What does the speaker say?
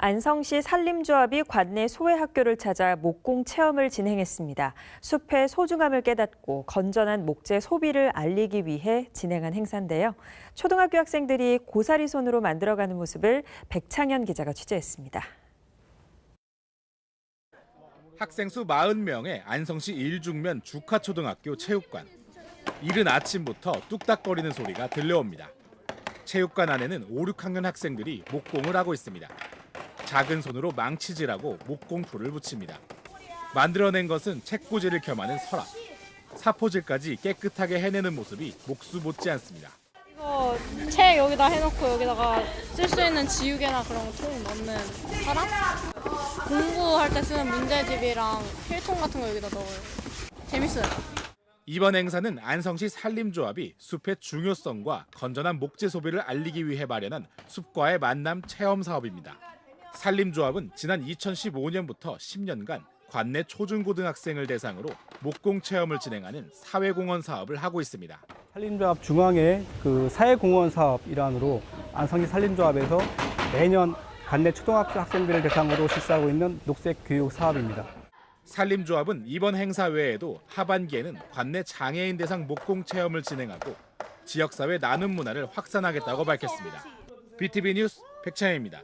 안성시 산림조합이 관내 소외학교를 찾아 목공 체험을 진행했습니다. 숲의 소중함을 깨닫고 건전한 목재 소비를 알리기 위해 진행한 행사인데요. 초등학교 학생들이 고사리 손으로 만들어가는 모습을 백창현 기자가 취재했습니다. 학생 수 40명의 안성시 일중면 주카초등학교 체육관. 이른 아침부터 뚝딱거리는 소리가 들려옵니다. 체육관 안에는 5, 6학년 학생들이 목공을 하고 있습니다. 작은 손으로 망치질하고 목공풀을 붙입니다. 만들어낸 것은 책꽂이를 겸하는 서랍. 사포질까지 깨끗하게 해내는 모습이 목수 못지 않습니다. 이거 책 여기다 해놓고 여기다가 쓸 수 있는 지우개나 그런 거통 넣는 사람? 공부할 때 쓰는 문제집이랑 필통 같은 거 여기다 넣어요. 재밌어요. 이번 행사는 안성시 산림조합이 숲의 중요성과 건전한 목재 소비를 알리기 위해 마련한 숲과의 만남 체험 사업입니다. 산림조합은 지난 2015년부터 10년간 관내 초중고등학생을 대상으로 목공 체험을 진행하는 사회공헌 사업을 하고 있습니다. 산림조합 중앙의 그 사회공헌 사업 일환으로 안성시 산림조합에서 매년 관내 초등학교 학생들을 대상으로 실시하고 있는 녹색 교육 사업입니다. 산림조합은 이번 행사 외에도 하반기에는 관내 장애인 대상 목공 체험을 진행하고 지역사회 나눔 문화를 확산하겠다고 밝혔습니다. BTV 뉴스 백찬현입니다.